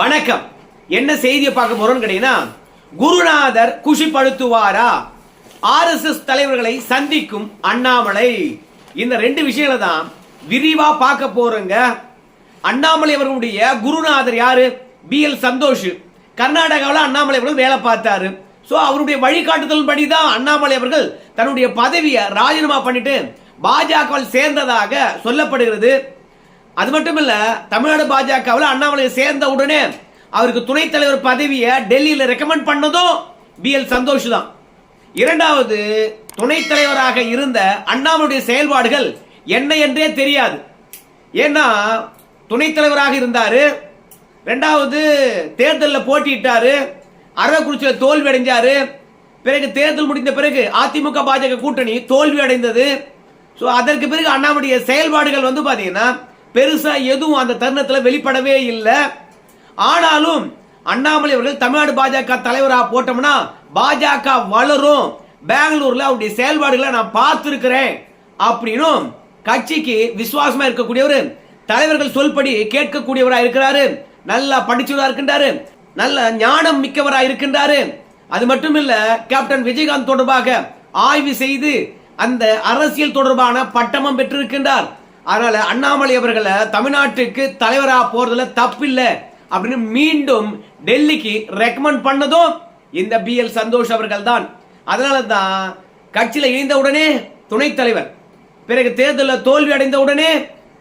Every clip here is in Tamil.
வணக்கம். என்ன செய்தியை பார்க்க போறோம்னு கேட்டீங்கன்னா குருநாதர் குஷிப்படுத்துவாரா? ஆர்எஸ்எஸ் தலைவர்களை சந்திக்கும் அண்ணாமலை. இந்த ரெண்டு விஷயங்களை தான் விரிவா பார்க்க போறோங்க. அண்ணாமலை அவர்களுடைய குருநாதர் யாரு? B L Santhosh. கர்நாடகாவில் அண்ணாமலை அவர்கள் வேலை பார்த்தாரு. ஸோ அவருடைய வழிகாட்டுதல் படி தான் அண்ணாமலை அவர்கள் தன்னுடைய பதவியை ராஜினாமா பண்ணிட்டு பாஜகவில் சேர்ந்ததாக சொல்லப்படுகிறது. அது மட்டும் இல்ல தமிழ்நாடு பாஜகவில் அண்ணாமலை சேர்ந்த உடனே அவருக்கு துணைத் தலைவர் பதவியை டெல்லியில் ரெக்கமெண்ட் பண்ணதும் பி எல் சந்தோஷ் தான். இரண்டாவது துணைத் தலைவராக இருந்த அண்ணாமலுடைய செயல்பாடுகள் என்ன என்றே தெரியாது. ஏன்னா துணைத் தலைவராக இருந்தாரு ரெண்டாவது தேர்தலில் போட்டியிட்டார் அரவக்குறிச்சியில் தோல்வி அடைஞ்சாரு பிறகு தேர்தல் முடிந்த பிறகு அதிமுக பாஜக கூட்டணி தோல்வி அடைந்தது. ஸோ அதற்கு பிறகு அண்ணாமுடைய செயல்பாடுகள் வந்து பார்த்தீங்கன்னா பெருசா எதுவும் அந்த தருணத்தில் வெளிப்படவே இல்லை. ஆனாலும் அண்ணாமலை அவர்கள் தமிழ்நாடு பாஜக தலைவராக போட்டோம்னா பாஜக வளரும். பெங்களூர்ல அவருடைய செயல்பாடுகளை நான் பார்த்துருக்கிறேன். அப்படின்னும் கட்சிக்கு விசுவாசமா இருக்கக்கூடியவர் தலைவர்கள் சொல்படி கேட்கக்கூடியவராக இருக்கிறாரு. நல்லா படிச்சவராக இருக்கின்றாரு. நல்ல ஞானம் மிக்கவராக இருக்கின்றாரு. அது மட்டும் இல்ல கேப்டன் விஜயகாந்த் தொடர்பாக ஆய்வு செய்து அந்த அரசியல் தொடர்பான பட்டமும் பெற்றிருக்கின்றார். அதனால அண்ணாமலை அவர்களை தமிழ்நாட்டுக்கு தலைவரா போறதுல தப்பில்லை அப்படின்னு மீண்டும் டெல்லிக்கு ரெக்கமெண்ட் பண்ணதும் இந்த பி எல் சந்தோஷ் அவர்கள் தான் அதனால தான் கட்சியில் இணைந்த உடனே துணைத் தலைவர் பிறகு தேர்தலில் தோல்வி அடைந்த உடனே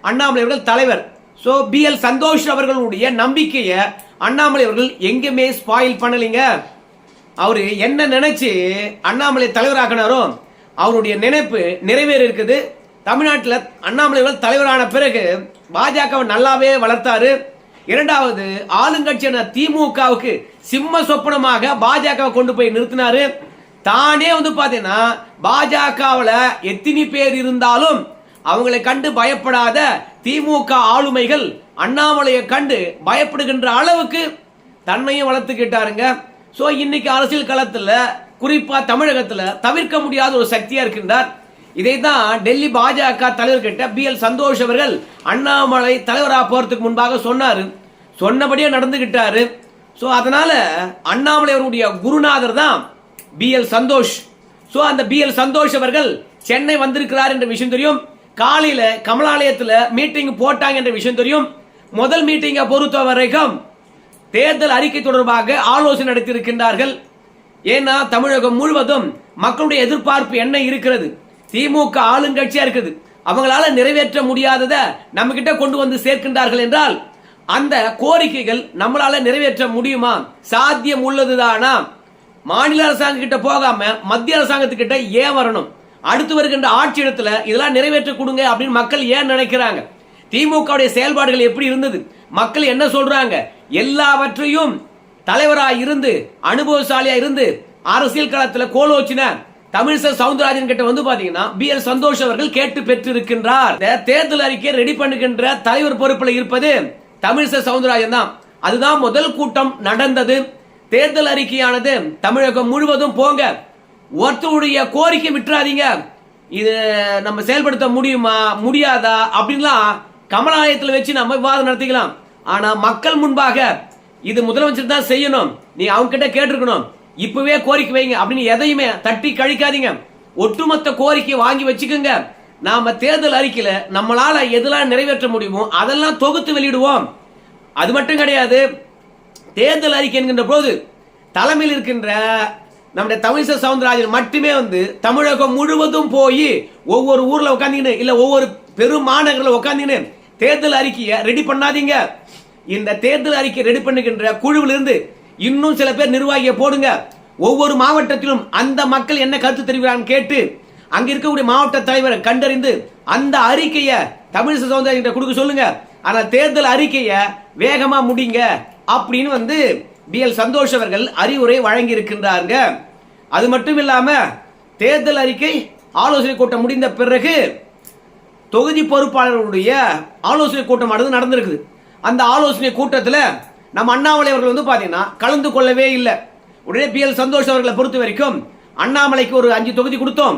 அண்ணாமலை அவர்கள் தலைவர். ஸோ பி எல் சந்தோஷ் அவர்களுடைய நம்பிக்கையை அண்ணாமலை அவர்கள் எங்கேயுமே ஸ்பாயில் பண்ணலைங்க. அவர் என்ன நினைச்சு அண்ணாமலை தலைவராக்கினாரோ அவருடைய நினைப்பு நிறைவேறி இருக்குது தமிழ்நாட்டில் அண்ணாமலை தலைவரான பிறகு பாஜகவை நல்லாவே வளர்த்தாரு. இரண்டாவது ஆளுங்கட்சியான திமுகவுக்கு சிம்ம சொப்பனமாக பாஜகவை கொண்டு போய் நிறுத்தினாரு. தானே வந்து பாத்தீங்கன்னா பாஜகவில் எத்தனை பேர் இருந்தாலும் அவங்களை கண்டு பயப்படாத திமுக ஆளுமைகள் அண்ணாமலையை கண்டு பயப்படுகின்ற அளவுக்கு தன்னையும் வளர்த்துக்கிட்டாருங்க. சோ இன்னைக்கு அரசியல் களத்துல குறிப்பா தமிழகத்துல தவிர்க்க முடியாத ஒரு சக்தியா இருக்கின்றார். இதை தான் டெல்லி பாஜக தலைவர் கிட்ட பி எல் சந்தோஷ் அவர்கள் அண்ணாமலை தலைவராக போறதுக்கு முன்பாக சொன்னார். சொன்னபடியே நடந்துகிட்டாரு. ஸோ அதனால அண்ணாமலை அவருடைய குருநாதர் தான் பி எல் சந்தோஷ். ஸோ அந்த பி எல் சந்தோஷ் அவர்கள் சென்னை வந்திருக்கிறார் என்ற விஷயம் தெரியும். காலையில கமலாலயத்தில் மீட்டிங் போட்டாங்க என்ற விஷயம் தெரியும். முதல் மீட்டிங்கை பொறுத்த வரைக்கும் தேர்தல் அறிக்கை தொடர்பாக ஆலோசனை நடத்தியிருக்கின்றார்கள். ஏன்னா தமிழகம் முழுவதும் மக்களுடைய எதிர்பார்ப்பு என்ன இருக்கிறது? திமுக ஆளுங்கட்சியா இருக்குது. அவங்களால நிறைவேற்ற முடியாததை நம்ம கிட்ட கொண்டு வந்து சேர்க்கின்றார்கள் என்றால் அந்த கோரிக்கைகள் நம்மளால நிறைவேற்ற முடியுமா? சாத்தியம் உள்ளதுதானா? மாநில அரசாங்கம் கிட்ட போகாம மத்திய அரசாங்கத்துக்கிட்ட ஏன் வரணும்? அடுத்து வருகின்ற ஆட்சி இடத்துல இதெல்லாம் நிறைவேற்ற கொடுங்க அப்படின்னு மக்கள் ஏன் நினைக்கிறாங்க? திமுகவுடைய செயல்பாடுகள் எப்படி இருந்தது? மக்கள் என்ன சொல்றாங்க? எல்லாவற்றையும் தலைவராக இருந்து அனுபவசாலியா இருந்து அரசியல் களத்துல கோலோச்சின தமிழிசை சவுந்தரராஜன் கிட்ட வந்து பாத்தீங்கன்னா பி எல் சந்தோஷ் அவர்கள் கேட்டு பெற்றிருக்கின்றார். இருக்கின்றார் தேர்தல் அறிக்கையை ரெடி பண்ணுகின்ற தலைவர் பொறுப்பில் இருப்பது தமிழிசை சவுந்தரராஜன் தான். அதுதான் முதல் கூட்டம் நடந்தது. தேர்தல் அறிக்கையானது தமிழகம் முழுவதும் போங்க. ஒருத்தருடைய கோரிக்கை விட்டுறாதீங்க. இது நம்ம செயல்படுத்த முடியுமா முடியாதா அப்படின்லாம் கமலாலயத்தில் வச்சு நம்ம விவாதம் நடத்திக்கலாம். ஆனா மக்கள் முன்பாக இது முதலமைச்சர் தான் செய்யணும். நீ அவங்க கிட்ட கேட்டிருக்கணும். இப்பவே கோரிக்கை வைங்க அப்படின்னு எதையுமே தட்டி கழிக்காதீங்க. ஒட்டுமொத்த கோரிக்கை வாங்கி வச்சுக்கோங்க. நாம தேர்தல் அறிக்கையில நம்மளால எதெல்லாம் நிறைவேற்ற முடியுமோ அதெல்லாம் தொகுத்து வெளியிடுவோம். அது மட்டும் கிடையாது. தேர்தல் அறிக்கை என்கின்ற போது தலைமையில் இருக்கின்ற நம்முடைய தமிழிசை சவுந்தரராஜன் மட்டுமே வந்து தமிழகம் முழுவதும் போய் ஒவ்வொரு ஊர்ல உட்காந்துக்கின்னு இல்ல ஒவ்வொரு பெரும் மாநகரில் உட்காந்துக்கின்னு தேர்தல் அறிக்கையை ரெடி பண்ணாதீங்க. இந்த தேர்தல் அறிக்கை ரெடி பண்ணுகின்ற குழுவிலிருந்து இன்னும் சில பேர் நிர்வாகியை போடுங்க. ஒவ்வொரு மாவட்டத்திலும் அந்த மக்கள் என்ன கருத்து தெரிவிக்கிறான்னு கேட்டு அங்க இருக்கக்கூடிய மாவட்ட தலைவரை கண்டறிந்து அந்த அறிக்கையை தமிழிசை சவுந்தரராஜன் கொடுக்க சொல்லுங்க. ஆனா தேர்தல் அறிக்கையை வேகமா முடிங்க அப்படின்னு வந்து பி எல் சந்தோஷ் அவர்கள் அறிவுரை வழங்கி இருக்கின்றாருங்க அது மட்டும் இல்லாம தேர்தல் அறிக்கை ஆலோசனை கூட்டம் முடிந்த பிறகு தொகுதி பொறுப்பாளர்களுடைய ஆலோசனை கூட்டமானது நடந்திருக்குது. அந்த ஆலோசனை கூட்டத்தில் நம்ம அண்ணாமலை அவர்கள் வந்து பார்த்தீங்கன்னா கலந்து கொள்ளவே இல்லை. உடனே பி எல் சந்தோஷ் அவர்களை பொறுத்த வரைக்கும் அண்ணாமலைக்கு ஒரு அஞ்சு தொகுதி கொடுத்தோம்.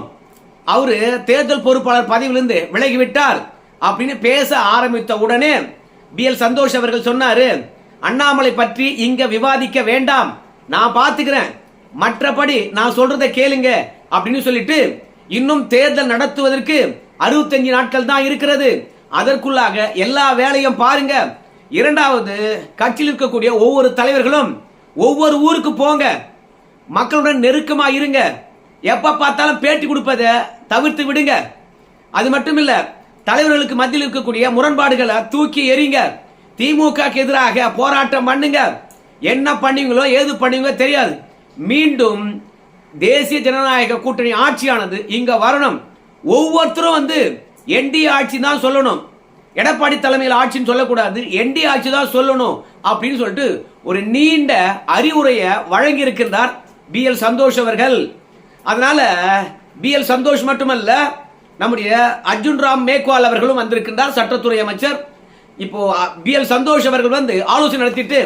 அவர் தேர்தல் பொறுப்பாளர் பதவியிலிருந்து விலகிவிட்டார் அப்படின்னு பேச ஆரம்பித்த உடனே பி எல் சந்தோஷ் அவர்கள் சொன்னாரு அண்ணாமலை பற்றி இங்க விவாதிக்க வேண்டாம். நான் பார்த்துக்கிறேன் மற்றபடி நான் சொல்றதை கேளுங்க. அப்படின்னு சொல்லிட்டு இன்னும் தேர்தல் நடத்துவதற்கு அறுபத்தஞ்சு நாட்கள் தான் இருக்கிறது. அதற்குள்ளாக எல்லா வேலையும் பாருங்க. இரண்டாவது கட்சியில் இருக்கக்கூடிய ஒவ்வொரு தலைவர்களும் ஒவ்வொரு ஊருக்கு போங்க. மக்களுடன் நெருக்கமாக இருங்க. எப்ப பார்த்தாலும் பேட்டி கொடுப்பதை தவிர்த்து விடுங்க. அது மட்டும் இல்ல தலைவர்களுக்கு மத்தியில் இருக்கக்கூடிய முரண்பாடுகளை தூக்கி எறிங்க. திமுக எதிராக போராட்டம் பண்ணுங்க. என்ன பண்ணுவீங்களோ ஏது பண்ணுவீங்களோ தெரியாது. மீண்டும் தேசிய ஜனநாயக கூட்டணி ஆட்சியானது இங்க வரணும். ஒவ்வொருத்தரும் வந்து என்டிஏ ஆட்சி தான் சொல்லணும். எடப்பாடி தலைமையில் ஆட்சின்னு சொல்லக்கூடாது. என்டி ஆட்சி தான் சொல்லணும் அப்படின்னு சொல்லிட்டு ஒரு நீண்ட அறிவுரையை வழங்கி இருக்கின்றார் பி எல் சந்தோஷ் அவர்கள். அதனால பி எல் சந்தோஷ் மட்டுமல்ல நம்முடைய அர்ஜுன் ராம் மேக்வால் அவர்களும் வந்திருக்கின்றார் சட்டத்துறை அமைச்சர். இப்போ பி எல் சந்தோஷ் அவர்கள் வந்து ஆலோசனை நடத்திட்டு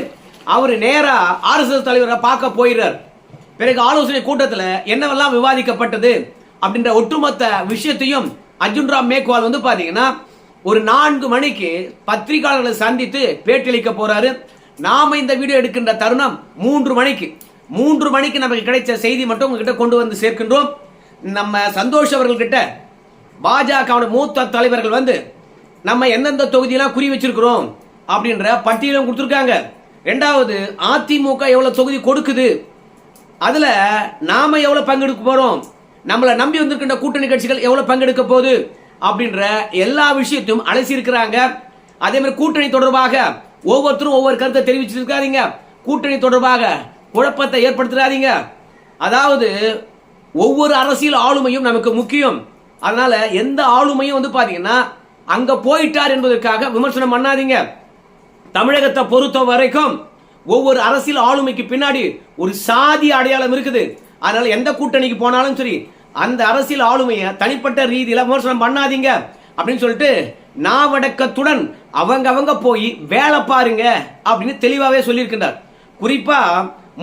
அவர் நேரா ஆர்எஸ்எஸ் தலைவரை பார்க்க போயிடுறார் பிறகு ஆலோசனை கூட்டத்தில் என்னவெல்லாம் விவாதிக்கப்பட்டது அப்படின்ற ஒட்டுமொத்த விஷயத்தையும் அர்ஜுன் ராம் மேக்வால் வந்து பார்த்தீங்கன்னா ஒரு நான்கு மணிக்கு பத்திரிகையாளர்களை சந்தித்து பேட்டியளிக்க போறாரு. நாம இந்த வீடியோ எடுக்கின்ற தருணம் மூன்று மணிக்கு. மூன்று மணிக்கு நமக்கு கிடைச்ச செய்தி மட்டும் உங்ககிட்ட கொண்டு வந்து சேர்க்கின்றோம். நம்ம சந்தோஷ் அவர்கள்கிட்ட பாஜகவுடைய மூத்த தலைவர்கள் வந்து நம்ம எந்தெந்த தொகுதியெல்லாம் குறி வச்சிருக்கிறோம்? அப்படின்ற பட்டியலும் கொடுத்துருக்காங்க. ரெண்டாவது அதிமுக எவ்வளவு தொகுதி கொடுக்குது? அதுல நாம எவ்வளவு பங்கெடுக்க போறோம்? நம்மளை நம்பி வந்திருக்கின்ற கூட்டணி கட்சிகள் எவ்வளவு பங்கெடுக்க போகுது? அப்படின்ற எல்லா விஷயத்தையும் அலசியிருக்கிறாங்க. அதே மாதிரி கூட்டணி தொடர்பாக ஒவ்வொருத்தரும் ஒவ்வொரு கருத்தை தெரிவிச்சிருக்காதீங்க. கூட்டணி தொடர்பாக குழப்பத்தை ஏற்படுத்துறாதீங்க. அதாவது ஒவ்வொரு அரசியல் ஆளுமையும் நமக்கு முக்கியம். அதனால எந்த ஆளுமையும் வந்து பாத்தீங்கன்னா அங்க போயிட்டார் என்பதற்காக விமர்சனம் பண்ணாதீங்க. தமிழகத்தை பொறுத்த வரைக்கும் ஒவ்வொரு அரசியல் ஆளுமைக்கு பின்னாடி ஒரு சாதி அடையாளம் இருக்குது. அதனால எந்த கூட்டணிக்கு போனாலும் சரி அந்த அரசியல் ஆளுமையை தனிப்பட்ட ரீதியில் விமர்சனம் பண்ணாதீங்க அப்படின்னு சொல்லிட்டு நாவடக்கத்துடன் அவங்க அவங்க போய் வேலை பாருங்க அப்படின்னு தெளிவாகவே சொல்லியிருக்கின்றார். குறிப்பா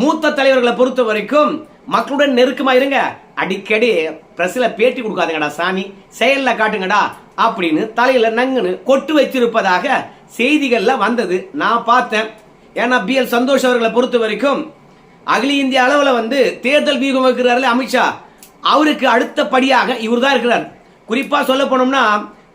மூத்த தலைவர்களை பொறுத்த வரைக்கும் மக்களுடன் நெருக்கமா இருங்க. அடிக்கடி பிரஸ்ல பேட்டி கொடுக்காதீங்கடா சாமி. செயல்ல காட்டுங்கடா அப்படின்னு தலையில நங்குன்னு கொட்டு வச்சிருப்பதாக செய்திகள்ல வந்தது. நான் பார்த்தேன். ஏன்னா பி எல் சந்தோஷ் அவர்களை பொறுத்த வரைக்கும் அகில இந்திய அளவில் வந்து தேர்தல் வியூகம் வைக்கிறார்கள் அமித்ஷா. அவருக்கு அடுத்த படியாக இவர் தான் இருக்கிறார். குறிப்பாக சொல்ல போனோம்னா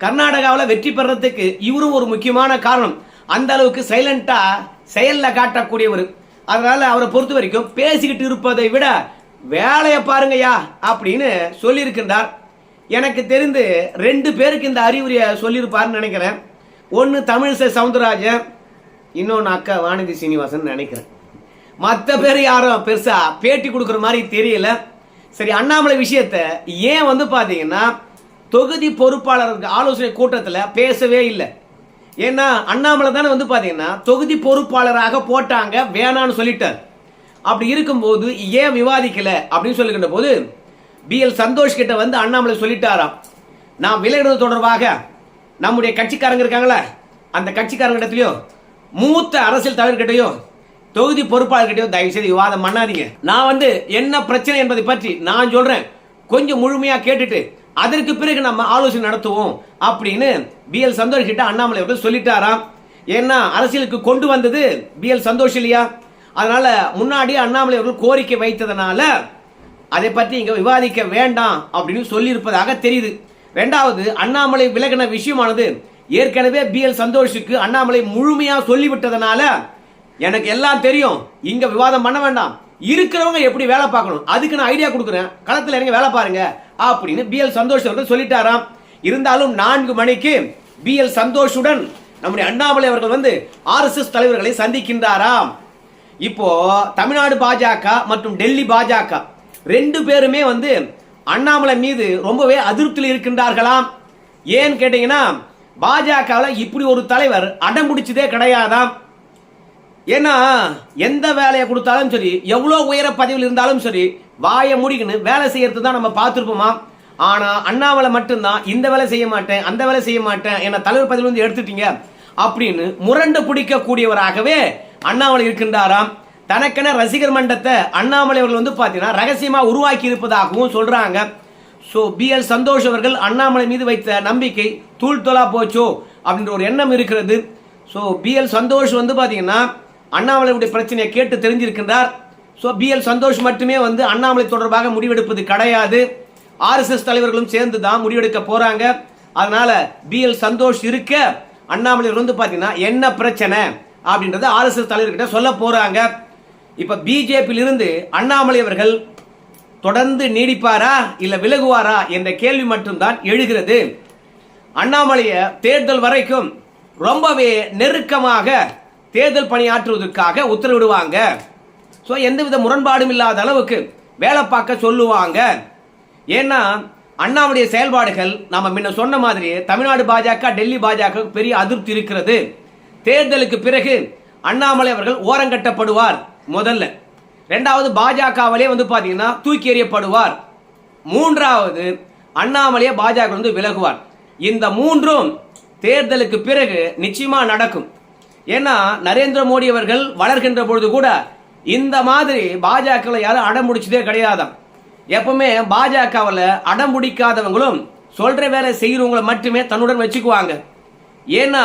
கர்நாடகாவில் வெற்றி பெறறதுக்கு இவரும் ஒரு முக்கியமான காரணம். அந்த அளவுக்கு சைலண்டாக செயலில் காட்டக்கூடியவர். அதனால் அவரை பொறுத்த வரைக்கும் பேசிக்கிட்டு இருப்பதை விட வேலையை பாருங்கய்யா அப்படின்னு சொல்லியிருக்கின்றார். எனக்கு தெரிந்து ரெண்டு பேருக்கு இந்த அறிவுரையை சொல்லியிருப்பார்னு நினைக்கிறேன். ஒன்று தமிழிசை சவுந்தரராஜன் இன்னொன்று அக்கா வானதி சீனிவாசன் நினைக்கிறேன். மற்ற பேர் யாரும் பெருசாக பேட்டி கொடுக்குற மாதிரி தெரியல. சரி அண்ணாமலை விஷயத்த ஏன் வந்து பார்த்தீங்கன்னா தொகுதி பொறுப்பாளருக்கு ஆலோசனை கூட்டத்தில் பேசவே இல்லை. ஏன்னா அண்ணாமலை தானே வந்து பார்த்தீங்கன்னா தொகுதி பொறுப்பாளராக போட்டாங்க வேணான்னு சொல்லிட்டார். அப்படி இருக்கும்போது ஏன் விவாதிக்கல அப்படின்னு சொல்லுகின்ற போது பி எல் சந்தோஷ் கிட்ட வந்து அண்ணாமலை சொல்லிட்டாராம். நான் விலகினது தொடர்பாக நம்முடைய கட்சிக்காரங்க இருக்காங்களே? அந்த கட்சிக்காரங்க இடத்துலையும் மூத்த அரசியல் தலைவர்கிட்டையும் தொகுதி பொறுப்பாளர்கிட்டயும் தயவு செய்து விவாதம் பண்ணாதீங்க. நான் வந்து என்ன பிரச்சனை என்பதை பற்றி நான் சொல்றேன். கொஞ்சம் முழுமையா கேட்டுட்டு அதற்கு பிறகு நம்ம ஆலோசனை நடத்துவோம் அப்படின்னு பி எல் சந்தோஷ் கிட்ட அண்ணாமலை அவர்கள் சொல்லிட்டாராம். ஏன்னா அரசியலுக்கு கொண்டு வந்தது பி எல் சந்தோஷ் இல்லையா? அதனால முன்னாடி அண்ணாமலை அவர்கள் கோரிக்கை வைத்ததனால அதை பற்றி இங்க விவாதிக்க வேண்டாம் அப்படின்னு சொல்லியிருப்பதாக தெரியுது. ரெண்டாவது அண்ணாமலை விலகின விஷயமானது ஏற்கனவே பி எல் சந்தோஷுக்கு அண்ணாமலை முழுமையா சொல்லிவிட்டதனால எனக்கு எல்லாம் தெரியும். இங்க விவாதம் பண்ண வேண்டாம். இருக்கிறவங்க எப்படி வேலை பார்க்கணும்? அதுக்கு நான் ஐடியா கொடுக்குறேன். களத்தில் இறங்கி வேலை பாருங்க. அப்படின்னு பி எல் சந்தோஷ் அவர்கள் சொல்லிட்டாராம். இருந்தாலும் நான்கு மணிக்கு பி எல் சந்தோஷுடன் நம்முடைய அண்ணாமலை அவர்கள் வந்து ஆர்எஸ்எஸ் தலைவர்களை சந்திக்கின்றாராம். இப்போ தமிழ்நாடு பாஜக மற்றும் டெல்லி பாஜக ரெண்டு பேருமே வந்து அண்ணாமலை மீது ரொம்பவே அதிருப்தியில் இருக்கின்றார்களாம். ஏன்னு கேட்டீங்கன்னா பாஜகவில் இப்படி ஒரு தலைவர் அடம் பிடிச்சதே கிடையாதாம். ஏன்னா எந்த வேலையை கொடுத்தாலும் சரி எவ்வளோ உயர பதவியில் இருந்தாலும் சரி வாயை முடிக்கணும் வேலை செய்யறது தான் நம்ம பார்த்துருப்போமா? ஆனால் அண்ணாமலை மட்டும்தான் இந்த வேலை செய்ய மாட்டேன் அந்த வேலை செய்ய மாட்டேன் என்னை தலைவர் பதவியில் வந்து எடுத்துட்டீங்க அப்படின்னு முரண்டு பிடிக்கக்கூடியவராகவே அண்ணாமலை இருக்கின்றாராம். தனக்கென ரசிகர் மண்டத்தை அண்ணாமலை அவர்கள் வந்து பார்த்தீங்கன்னா ரகசியமாக உருவாக்கி இருப்பதாகவும் சொல்கிறாங்க ஸோ பி எல் சந்தோஷ் அவர்கள் அண்ணாமலை மீது வைத்த நம்பிக்கை தூள் தொலா போச்சோ அப்படின்ற ஒரு எண்ணம் இருக்கிறது. ஸோ பி எல் சந்தோஷ் வந்து பார்த்தீங்கன்னா அண்ணாமலையுடைய பிரச்சனையை கேட்டு தெரிஞ்சிருக்கின்றார். ஸோ பி எல் சந்தோஷ் மட்டுமே வந்து அண்ணாமலை தொடர்பாக முடிவெடுப்பது கிடையாது. ஆர்எஸ்எஸ் தலைவர்களும் சேர்ந்து தான் முடிவெடுக்க போகிறாங்க அதனால பி எல் சந்தோஷ் இருக்க அண்ணாமலை வந்து பார்த்தீங்கன்னா என்ன பிரச்சனை அப்படின்றத ஆர்எஸ்எஸ் தலைவர்கிட்ட சொல்ல போகிறாங்க இப்போ பிஜேபியில் இருந்து அண்ணாமலை அவர்கள் தொடர்ந்து நீடிப்பாரா இல்லை விலகுவாரா என்ற கேள்வி மட்டும்தான் எழுகிறது. அண்ணாமலைய தேர்தல் வரைக்கும் ரொம்பவே நெருக்கமாக தேர்தல் பணியாற்றுவதற்காக உத்தரவிடுவாங்க. ஸோ எந்தவித முரண்பாடும் இல்லாத அளவுக்கு வேலை பார்க்க சொல்லுவாங்க. ஏன்னா அண்ணாவுடைய செயல்பாடுகள் நம்ம முன்ன சொன்ன மாதிரி தமிழ்நாடு பாஜக டெல்லி பாஜக பெரிய அதிருப்தி இருக்கிறது. தேர்தலுக்கு பிறகு அண்ணாமலை அவர்கள் ஓரங்கட்டப்படுவார் முதல்ல. ரெண்டாவது பாஜகவிலே வந்து பார்த்தீங்கன்னா தூக்கி எறியப்படுவார். மூன்றாவது அண்ணாமலையே பாஜக வந்து விலகுவார். இந்த மூன்றும் தேர்தலுக்கு பிறகு நிச்சயமாக நடக்கும். ஏன்னா நரேந்திர மோடி அவர்கள் வளர்கின்ற பொழுது கூட இந்த மாதிரி பாஜகவில் யாரும் அடம் முடிச்சதே கிடையாதாம். எப்பவுமே பாஜகவில் அடம் முடிக்காதவங்களும் சொல்ற வேலை செய்கிறவங்களை மட்டுமே தன்னுடன் வச்சுக்குவாங்க. ஏன்னா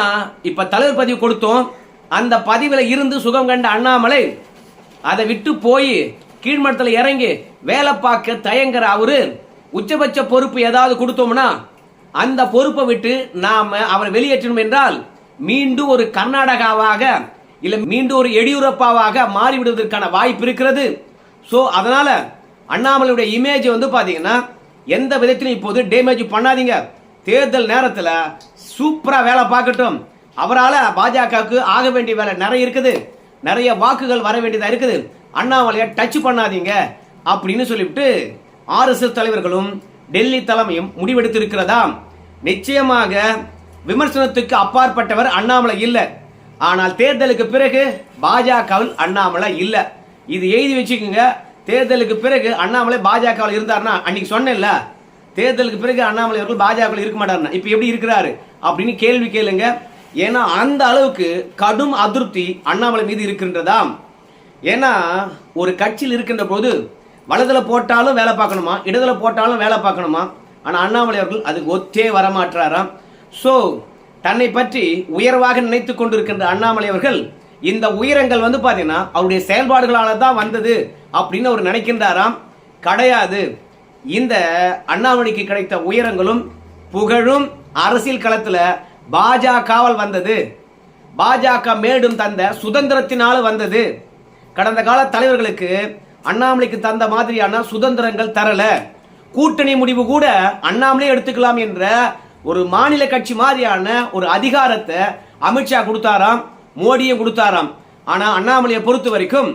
இப்ப தலைவர் பதிவு கொடுத்தோம் அந்த பதிவில் இருந்து சுகம் கண்ட அண்ணாமலை அதை விட்டு போய் கீழ்மட்டத்தில் இறங்கி வேலை பார்க்க தயங்குற அவரு உச்சபட்ச பொறுப்பு ஏதாவது கொடுத்தோம்னா அந்த பொறுப்பை விட்டு நாம அவரை வெளியேற்றணும் என்றால் மீண்டும் ஒரு கர்நாடகாவாக இல்லை மீண்டும் ஒரு எடியூரப்பாவாக மாறிவிடுவதற்கான வாய்ப்பு இருக்கிறது. ஸோ அதனால் அண்ணாமலையுடைய இமேஜ் வந்து பார்த்தீங்கன்னா எந்த விதத்திலும் இப்போது டேமேஜ் பண்ணாதீங்க. தேர்தல் நேரத்தில் சூப்பராக வேலை பார்க்கட்டும். அவரால் பாஜகவுக்கு ஆக வேண்டிய வேலை நிறைய இருக்குது. நிறைய வாக்குகள் வர வேண்டியதாக இருக்குது. அண்ணாமலையை டச் பண்ணாதீங்க அப்படின்னு சொல்லிவிட்டு ஆர்எஸ்எஸ் தலைவர்களும் டெல்லி தலைமையும் முடிவெடுத்திருக்கிறதா நிச்சயமாக விமர்சனத்துக்கு அப்பாற்பட்டவர் அண்ணாமலை இல்லை. ஆனால் தேர்தலுக்கு பிறகு பாஜகவில் அண்ணாமலை இல்லை. இது எழுதி வச்சுக்கோங்க. தேர்தலுக்கு பிறகு அண்ணாமலை பாஜகவில் இருந்தார்னா அன்னைக்கு சொன்னேன்ல தேர்தலுக்கு பிறகு அண்ணாமலை அவர்கள் பாஜகவில் இருக்க மாட்டார்னா இப்போ எப்படி இருக்கிறாரு அப்படின்னு கேள்வி கேளுங்க. ஏன்னா அந்த அளவுக்கு கடும் அதிருப்தி அண்ணாமலை மீது இருக்கின்றதாம் ஏன்னா ஒரு கட்சியில் இருக்கின்ற போது வலதில் போட்டாலும் வேலை பார்க்கணுமா? இடதுல போட்டாலும் வேலை பார்க்கணுமா? ஆனால் அண்ணாமலை அவர்கள் அதுக்கு ஒத்தே வரமாட்டாராம் ஸோ தன்னை பற்றி உயர்வாக நினைத்து கொண்டிருக்கின்ற அண்ணாமலை அவர்கள் இந்த உயரங்கள் வந்து பார்த்தீங்கன்னா அவருடைய செயல்பாடுகளால் தான் வந்தது அப்படின்னு அவர் நினைக்கின்றாராம். கிடையாது. இந்த அண்ணாமலைக்கு கிடைத்த உயரங்களும் புகழும் அரசியல் களத்தில் பாஜகவால் வந்தது. பாஜக மேடும் தந்த சுதந்திரத்தினால வந்தது. கடந்த கால தலைவர்களுக்கு அண்ணாமலைக்கு தந்த மாதிரியான சுதந்திரங்கள் தரல. கூட்டணி முடிவு கூட அண்ணாமலே எடுத்துக்கலாம் என்ற ஒரு மாநில கட்சி மாதிரியான ஒரு அதிகாரத்தை அமித்ஷா கொடுத்தாராம் மோடியும் கொடுத்தாராம். ஆனால் அண்ணாமலையை பொறுத்த வரைக்கும்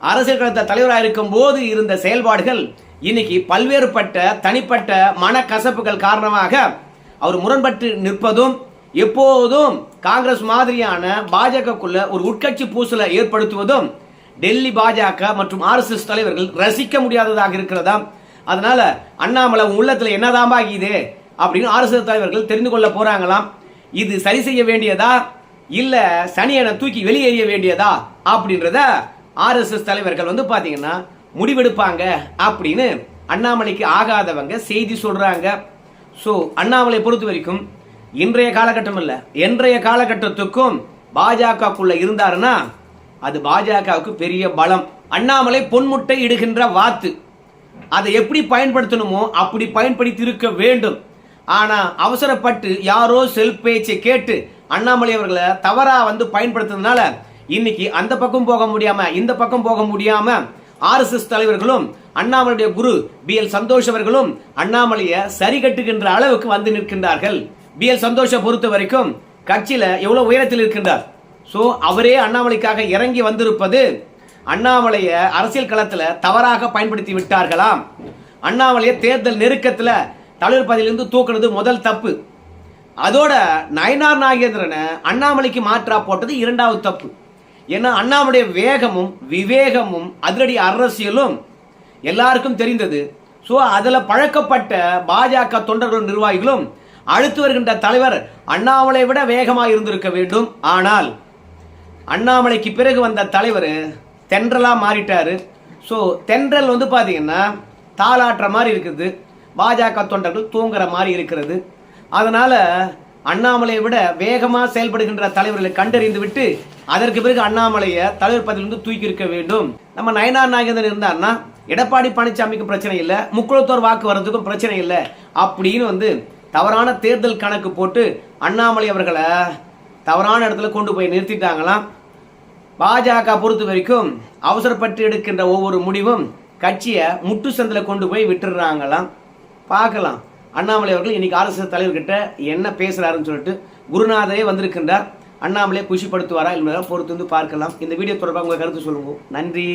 அரசியல் களத்த தலைவராக இருக்கும் போது இருந்த செயல்பாடுகள் இன்னைக்கு பல்வேறுபட்ட தனிப்பட்ட மனக்கசப்புகள் காரணமாக அவர் முரண்பட்டு நிற்பதும் எப்போதும் காங்கிரஸ் மாதிரியான பாஜகக்குள்ள ஒரு உட்கட்சி பூசலை ஏற்படுத்துவதும் டெல்லி பாஜக மற்றும் ஆர்எஸ்எஸ் தலைவர்கள் ரசிக்க முடியாததாக இருக்கிறதா அதனால அண்ணாமலை உள்ளத்தில் என்னதாம்பா என்னதான் இது அப்படின்னு ஆர்எஸ்எஸ் தலைவர்கள் தெரிந்து கொள்ள போறாங்களாம். இது சரி செய்ய வேண்டியதா? இல்ல சனியனை தூக்கி வெளியேறிய வேண்டியதா? அப்படின்றத ஆர்எஸ்எஸ் தலைவர்கள் வந்து பாத்தீங்கன்னா முடிவெடுப்பாங்க அப்படின்னு அண்ணாமலைக்கு ஆகாதவங்க செய்தி சொல்றாங்க. ஸோ அண்ணாமலை பொறுத்த வரைக்கும் இன்றைய காலகட்டம் இல்ல. என்றைய காலகட்டத்துக்கும் பாஜகக்குள்ள இருந்தாருன்னா அது பாஜகவுக்கு பெரிய பலம். அண்ணாமலை பொன்முட்டை இடுகின்ற வாத்து. அதை எப்படி பயன்படுத்தணுமோ அப்படி பயன்படுத்தி இருக்க வேண்டும். ஆனா அவசரப்பட்டு யாரோ செல் பேச்சை கேட்டு அண்ணாமலை அவர்களை தவறா வந்து பயன்படுத்துறதுனால இன்னைக்கு அந்த பக்கம் போக முடியாம இந்த பக்கம் போக முடியாம ஆர்எஸ்எஸ் தலைவர்களும் அண்ணாமலையுடைய குரு பி எல் சந்தோஷ் அவர்களும் அண்ணாமலையை சரி கட்டுகின்ற அளவுக்கு வந்து நிற்கின்றார்கள். பி எல் சந்தோஷை பொறுத்த வரைக்கும் கட்சியில எவ்வளவு உயரத்தில் இருக்கின்றார். சோ அவரே அண்ணாமலைக்காக இறங்கி வந்திருப்பது அண்ணாமலைய அரசியல் களத்துல தவறாக பயன்படுத்தி விட்டார்களாம். அண்ணாமலைய தேர்தல் நெருக்கத்துல தலைவர் பதவியிலிருந்து தூக்குனது முதல் தப்பு. அதோட நயனார் நாகேந்திரனை அண்ணாமலைக்கு மாற்றா போட்டது இரண்டாவது தப்பு. ஏன்னா அண்ணாமலைய வேகமும் விவேகமும் அதிரடி அரசியலும் எல்லாருக்கும் தெரிந்தது. ஸோ அதில் பழக்கப்பட்ட பாஜக தொண்டர்களும் நிர்வாகிகளும் அடுத்து வருகின்ற தலைவர் அண்ணாமலை விட வேகமாக இருந்திருக்க வேண்டும். ஆனால் அண்ணாமலைக்கு பிறகு வந்த தலைவர் தென்றலாக மாறிட்டார். ஸோ தென்றல் வந்து பார்த்தீங்கன்னா தாளாற்ற மாதிரி இருக்குது. பாஜக தொண்டர்கள் தூங்குற மாதிரி இருக்கிறது. அதனால அண்ணாமலையை விட வேகமாக செயல்படுகின்ற தலைவர்களை கண்டறிந்து விட்டு அதற்கு பிறகு அண்ணாமலையை தலைவர் பதவியிலிருந்து தூக்கி இருக்க வேண்டும். நம்ம நயனார் நாகேந்திரன் இருந்தார்னா எடப்பாடி பழனிசாமிக்கு பிரச்சனை இல்லை முக்குளத்தோர் வாக்கு வர்றதுக்கும் பிரச்சனை இல்லை அப்படின்னு வந்து தவறான தேர்தல் கணக்கு போட்டு அண்ணாமலை அவர்களை தவறான இடத்துல கொண்டு போய் நிறுத்திட்டாங்களாம். பாஜக பொறுத்த வரைக்கும் அவசரப்பட்டு எடுக்கின்ற ஒவ்வொரு முடிவும் கட்சியை முட்டு சந்தில் கொண்டு போய் விட்டுடுறாங்களாம் பார்க்கலாம். அண்ணாமலை அவர்கள் இன்னைக்கு ஆர்எஸ்எஸ் தலைவர்கிட்ட என்ன பேசுகிறாருன்னு சொல்லிட்டு குருநாதரே வந்திருக்கின்றார். அண்ணாமலை குஷிப்படுத்துவாரா என்பதை பொறுத்து வந்து பார்க்கலாம். இந்த வீடியோ தொடர்பாக உங்கள் கருத்து சொல்லுங்க. நன்றி.